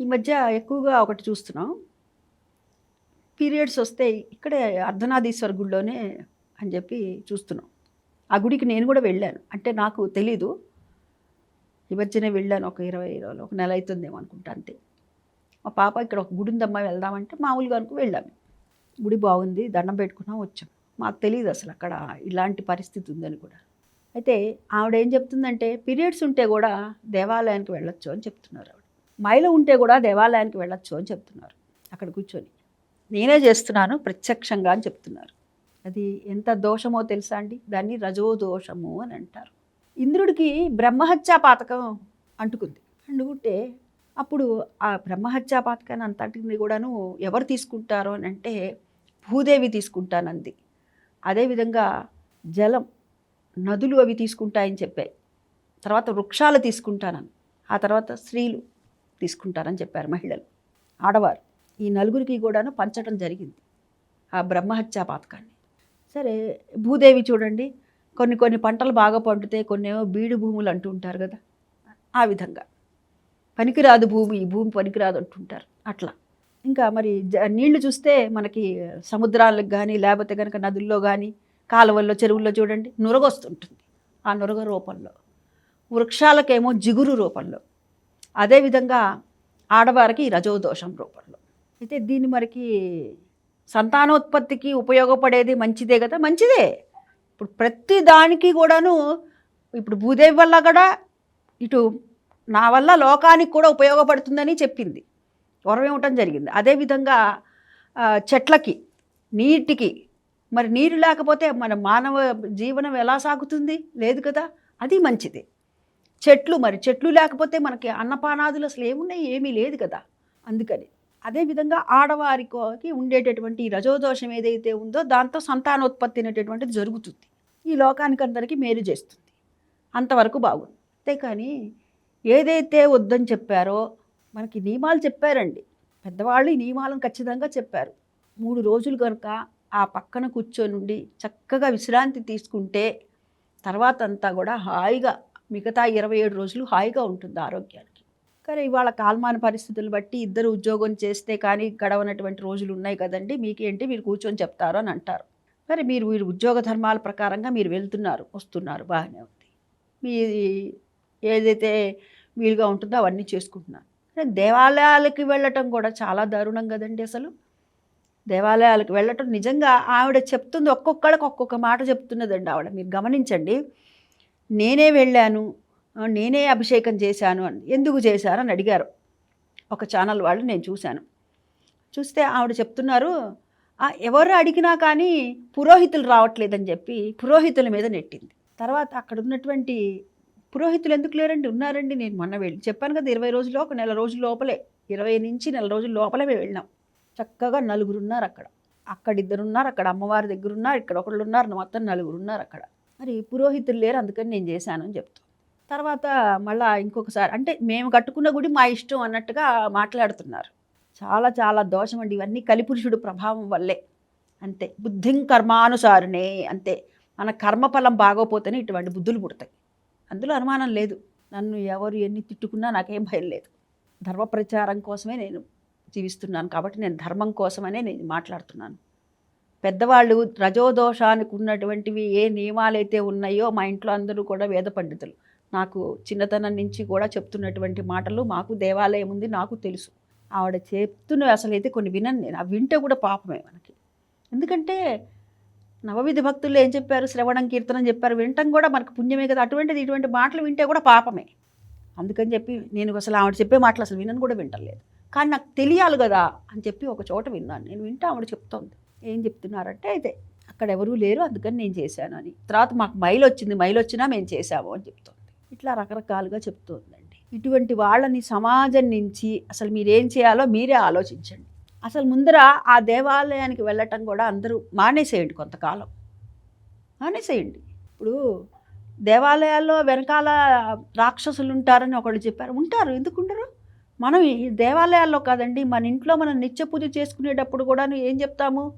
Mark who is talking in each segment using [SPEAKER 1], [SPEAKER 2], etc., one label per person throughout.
[SPEAKER 1] ఈ మధ్య ఎక్కువగా ఒకటి చూస్తున్నాం. పీరియడ్స్ వస్తే ఇక్కడే అర్ధనాదీశ్వర గుడిలోనే అని చెప్పి చూస్తున్నాం. ఆ గుడికి నేను కూడా వెళ్ళాను. అంటే నాకు తెలీదు. ఈ మధ్యనే వెళ్ళాను. ఒక ఇరవై రోజులు ఒక నెల అవుతుందేమో అనుకుంటా అంతే. మా పాప ఇక్కడ ఒక గుడి ఉందమ్మా వెళ్దామంటే మామూలుగా అనుకు వెళ్ళాము గుడి బాగుంది దండం పెట్టుకున్నాం వచ్చాం. మాకు తెలియదు అసలు అక్కడ ఇలాంటి పరిస్థితి ఉందని కూడా. అయితే ఆవిడ ఏం చెప్తుందంటే పీరియడ్స్ ఉంటే కూడా దేవాలయానికి వెళ్ళొచ్చు అని చెప్తున్నారు మైలు ఉంటే కూడా దేవాలయానికి వెళ్ళొచ్చు అని చెప్తున్నారు. అక్కడ కూర్చొని. నేనే చేస్తున్నాను ప్రత్యక్షంగా అని చెప్తున్నారు. అది ఎంత దోషమో తెలుసా అండి? దాన్ని రజో దోషము అని అంటారు. ఇంద్రుడికి బ్రహ్మహత్యా పాతకం అంటుకుంది. అంటుకుంటే అప్పుడు ఆ బ్రహ్మహత్యా పాతకాన్ని అంతటిని కూడాను ఎవరు తీసుకుంటారో అని అంటే భూదేవి తీసుకుంటానంది. అదేవిధంగా జలం నదులు అవి తీసుకుంటాయని చెప్పాయి. తర్వాత వృక్షాలు తీసుకుంటానని. ఆ తర్వాత స్త్రీలు తీసుకుంటారని చెప్పారు మహిళలు. ఆడవారు ఈ నలుగురికి కూడాను పంచడం జరిగింది ఆ బ్రహ్మహత్యా పాతకాన్ని. సరే భూదేవి చూడండి కొన్ని కొన్ని పంటలు బాగా పండుతాయి కొన్ని ఏమో బీడు భూములు అంటూ ఉంటారు కదా ఆ విధంగా. పనికిరాదు భూమి ఈ భూమి పనికిరాదు అంటుంటారు అట్లా. ఇంకా మరి జ- నీళ్ళు చూస్తే మనకి సముద్రాలకు కానీ లేకపోతే కనుక నదుల్లో కానీ కాలువల్లో చెరువుల్లో చూడండి నురగొస్తుంటుంది ఆ నురగ రూపంలో. వృక్షాలకేమో జిగురు రూపంలో. అదేవిధంగా ఆడవారికి రజోదోషం రూపంలో. అయితే దీన్ని మనకి సంతానోత్పత్తికి ఉపయోగపడేది మంచిదే కదా? మంచిదే. ఇప్పుడు ప్రతి దానికి కూడాను ఇప్పుడు భూదేవి వల్ల కూడా ఇటు నా వల్ల లోకానికి కూడా ఉపయోగపడుతుందని చెప్పింది. వరం ఇవ్వటం జరిగింది. అదేవిధంగా చెట్లకి నీటికి మరి నీరు లేకపోతే మన మానవ జీవనం ఎలా సాగుతుంది? లేదు కదా? అది మంచిది. చెట్లు మరి చెట్లు లేకపోతే మనకి అన్నపానాదులు అసలు ఏమున్నాయి? ఏమీ లేదు కదా. అందుకని అదేవిధంగా ఆడవారికి ఉండేటటువంటి రజోదోషం ఏదైతే ఉందో దాంతో సంతానోత్పత్తి అనేటటువంటిది జరుగుతుంది. ఈ లోకానికి అందరికీ మేలు చేస్తుంది. అంతవరకు బాగుంది. అంతేకాని ఏదైతే వద్దని చెప్పారో మనకి నియమాలు చెప్పారండి. పెద్దవాళ్ళు ఈ నియమాలను ఖచ్చితంగా చెప్పారు. మూడు రోజులు కనుక ఆ పక్కన కూర్చొనుండి చక్కగా విశ్రాంతి తీసుకుంటే తర్వాత అంతా కూడా హాయిగా మిగతా ఇరవై ఏడు రోజులు హాయిగా ఉంటుంది ఆరోగ్యానికి. కానీ ఇవాళ కాల్మాన పరిస్థితులు బట్టి ఇద్దరు ఉద్యోగం చేస్తే కానీ గడవనటువంటి రోజులు ఉన్నాయి కదండి మీకేంటి మీరు కూర్చొని చెప్తారు అని అంటారు. మరి మీరు మీరు ఉద్యోగ ధర్మాల ప్రకారంగా మీరు వెళ్తున్నారు వస్తున్నారు బాగానే ఉంది. మీ ఏదైతే వీలుగా ఉంటుందో అవన్నీ చేసుకుంటున్నారు. కానీ దేవాలయాలకి వెళ్ళటం కూడా చాలా దారుణం కదండి అసలు. దేవాలయాలకు వెళ్ళటం నిజంగా ఆవిడ చెప్తుంది ఒక్కొక్కళ్ళకి ఒక్కొక్క మాట చెప్తున్నదండి ఆవిడ. మీరు గమనించండి నేనే వెళ్ళాను నేనే అభిషేకం చేశాను అని ఎందుకు చేశారని అని అడిగారు. ఒక ఛానల్ వాళ్ళు నేను చూశాను. చూస్తే ఆవిడ చెప్తున్నారు ఎవరు అడిగినా కానీ పురోహితులు రావట్లేదని చెప్పి పురోహితుల మీద నెట్టింది. తర్వాత అక్కడ ఉన్నటువంటి పురోహితులు ఎందుకు లేరండి? ఉన్నారండి నేను మొన్న వెళ్ళి చెప్పాను కదా ఇరవై రోజుల్లో ఒక నెల రోజుల లోపలే ఇరవై నుంచి నెల రోజుల లోపలే వెళ్ళినాం. చక్కగా నలుగురు ఉన్నారు అక్కడ. అక్కడ ఇద్దరు ఉన్నారు అక్కడ అమ్మవారి దగ్గర ఉన్నారు ఇక్కడ ఒకళ్ళు ఉన్నారు మొత్తం నలుగురు ఉన్నారు అక్కడ. మరి పురోహితులు లేరు అందుకని నేను చేశాను అని చెప్తాను తర్వాత మళ్ళా ఇంకొకసారి అంటే మేము కట్టుకున్న గుడి మా ఇష్టం అన్నట్టుగా మాట్లాడుతున్నారు. చాలా చాలా దోషం అండి. ఇవన్నీ కలిపురుషుడు ప్రభావం వల్లే. అంతే. బుద్ధిం కర్మానుసారునే అంతే. మన కర్మఫలం బాగోపోతేనే ఇటువంటి బుద్ధులు పుడతాయి. అందులో అనుమానం లేదు. నన్ను ఎవరు ఎన్ని తిట్టుకున్నా నాకేం భయం లేదు. ధర్మ ప్రచారం కోసమే నేను జీవిస్తున్నాను కాబట్టి నేను ధర్మం కోసమనే నేను మాట్లాడుతున్నాను. పెద్దవాళ్ళు రజోదోషానికి ఉన్నటువంటివి ఏ నియమాలైతే ఉన్నాయో మా ఇంట్లో అందరూ కూడా వేద పండితులు. నాకు చిన్నతనం నుంచి కూడా చెప్తున్నటువంటి మాటలు మాకు దేవాలయం ఉంది నాకు తెలుసు. ఆవిడ చెప్తున్నవి అసలు అయితే కొన్ని వినను నేను. అవి వింటే కూడా పాపమే మనకి. ఎందుకంటే నవవిధ భక్తులు ఏం చెప్పారు? శ్రవణం కీర్తనం చెప్పారు. వినటం కూడా మనకు పుణ్యమే కదా. అటువంటిది ఇటువంటి మాటలు వింటే కూడా పాపమే. అందుకని చెప్పి నేను అసలు ఆవిడ చెప్పే మాటలు అసలు వినను కూడా వింటలేదు. కానీ నాకు తెలియాలి కదా అని చెప్పి ఒక చోట విన్నాను. నేను వింటే ఆవిడ చెప్తోంది. ఏం చెప్తున్నారంటే అయితే అక్కడ ఎవరూ లేరు అందుకని నేను చేశాను అని. తర్వాత మాకు మైలు వచ్చింది. మైలు వచ్చినా మేము చేశాము అని చెప్తోంది. ఇట్లా రకరకాలుగా చెప్తోందండి. ఇటువంటి వాళ్ళని సమాజం నుంచి అసలు మీరేం చేయాలో మీరే ఆలోచించండి. అసలు ముందర ఆ దేవాలయానికి వెళ్ళటం కూడా అందరూ మానేసేయండి కొంతకాలం. మానేసేయండి. ఇప్పుడు దేవాలయాల్లో వెనకాల రాక్షసులు ఉంటారని ఒకళ్ళు చెప్పారు. ఉంటారు. ఎందుకు ఉండరు? మనం ఈ దేవాలయాల్లో కాదండి మన ఇంట్లో మనం నిత్య పూజ చేసుకునేటప్పుడు కూడా ఏం చెప్తాము?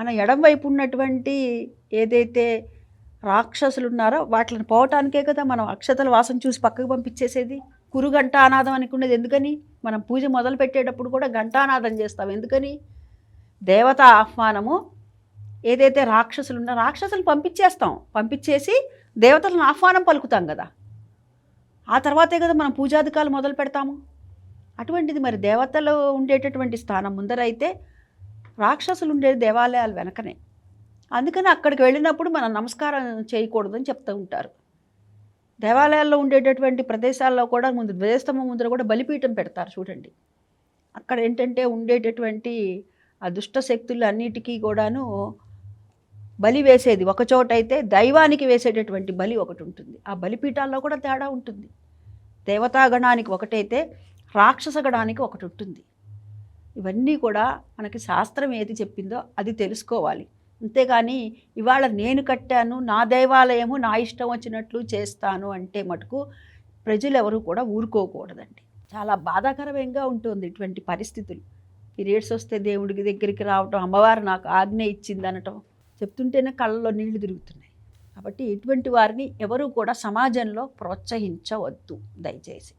[SPEAKER 1] మన ఎడం వైపు ఉన్నటువంటి ఏదైతే రాక్షసులు ఉన్నారో వాటిని పోవటానికే కదా మనం అక్షతల వాసన చూసి పక్కకు పంపించేసేది? కురుగంట అనాథం అనుకునేది ఎందుకని? మనం పూజ మొదలు పెట్టేటప్పుడు కూడా ఘంటానాదం చేస్తాం ఎందుకని? దేవత ఆహ్వానము ఏదైతే రాక్షసులు ఉన్నా రాక్షసులు పంపించేస్తాం. పంపించేసి దేవతలను ఆహ్వానం పలుకుతాం కదా. ఆ తర్వాతే కదా మనం పూజాధికాలు మొదలు పెడతాము. అటువంటిది మరి దేవతలు ఉండేటటువంటి స్థానం ముందరైతే రాక్షసులు ఉండే దేవాలయాలు వెనకనే. అందుకని అక్కడికి వెళ్ళినప్పుడు మనం నమస్కారం చేయకూడదని చెప్తూ ఉంటారు. దేవాలయాల్లో ఉండేటటువంటి ప్రదేశాల్లో కూడా ముందు ధ్వజస్తంభం ముందర కూడా బలిపీఠం పెడతారు చూడండి. అక్కడ ఏంటంటే ఉండేటటువంటి ఆ దుష్ట శక్తులు అన్నిటికీ కూడాను బలి వేసేది ఒక దైవానికి వేసేటటువంటి బలి ఒకటి ఉంటుంది. ఆ బలిపీఠాల్లో కూడా తేడా ఉంటుంది. దేవతాగణానికి ఒకటైతే రాక్షస గణానికి ఒకటి ఉంటుంది. ఇవన్నీ కూడా మనకి శాస్త్రం ఏది చెప్పిందో అది తెలుసుకోవాలి. అంతేగాని ఇవాళ నేను కట్టాను నా దేవాలయము నా ఇష్టం వచ్చినట్లు చేస్తాను అంటే మటుకు ప్రజలు కూడా ఊరుకోకూడదండి. చాలా బాధాకరంగా ఉంటుంది ఇటువంటి పరిస్థితులు. పీరియడ్స్ వస్తే దేవుడికి దగ్గరికి రావటం అమ్మవారు నాకు ఆజ్ఞ ఇచ్చింది అనటం చెప్తుంటేనే కళ్ళలో నీళ్ళు తిరుగుతున్నాయి. కాబట్టి ఇటువంటి వారిని ఎవరు కూడా సమాజంలో ప్రోత్సహించవద్దు దయచేసి.